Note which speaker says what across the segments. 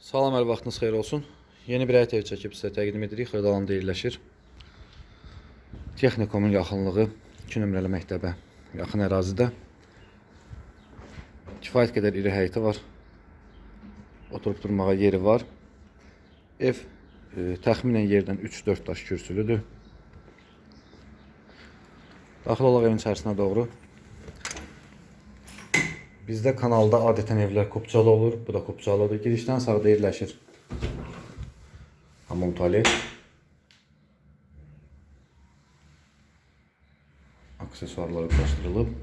Speaker 1: Salam, hər vaxtınız xeyir olsun. Yeni bir həyat ev çəkib sizə təqdim edirik. Xırdalanda yerləşir. Texnikomun yaxınlığı 2 nömrəli məktəbə yaxın ərazidə. Kifayət qədər iri həyəti var. Oturub durmağa yeri var. Ev e, təxminən yerdən 3-4 daş kürsülüdür. Daxil olaq evin içərisinə doğru. Bizdə kanalda adətən evlər kupçalı olur. Bu da kupçalıdır. Girişdən sağda yerləşir. Hamam tualet. Aksesuarları quraşdırılıb.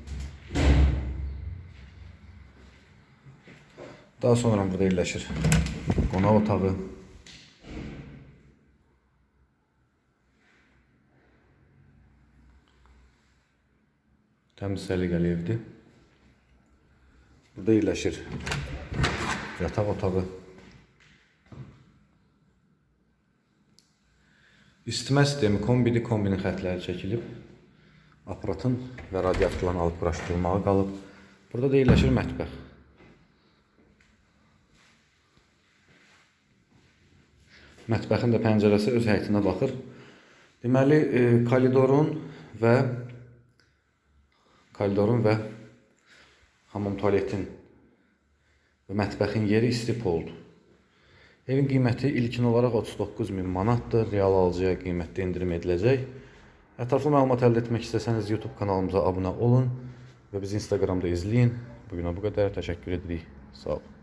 Speaker 1: Daha sonra burada yerləşir. Qonaq otağı. Təmiz səliqəli evdir. Burada yerləşir yataq otağı. İstimə sistemi kombini, kombinin xətləri çəkilib. Aparatın və radiatorların alıb quraşdırılmağı qalıb. Burada da yerləşir mətbəx. Mətbəxin də pəncərəsi öz həyətinə baxır. Deməli, e, koridorun və koridorun və hamam tualetin və mətbəxin yeri isti poldur. Evin qiyməti ilkin olaraq 39 min manatdır. Real alıcıya qiymətdə endirim ediləcək. Ətraflı məlumat əldə etmək istəsəniz YouTube kanalımıza abunə olun və bizi Instagramda izləyin. Bu günə bu qədər. Təşəkkür edirik. Sağ olun.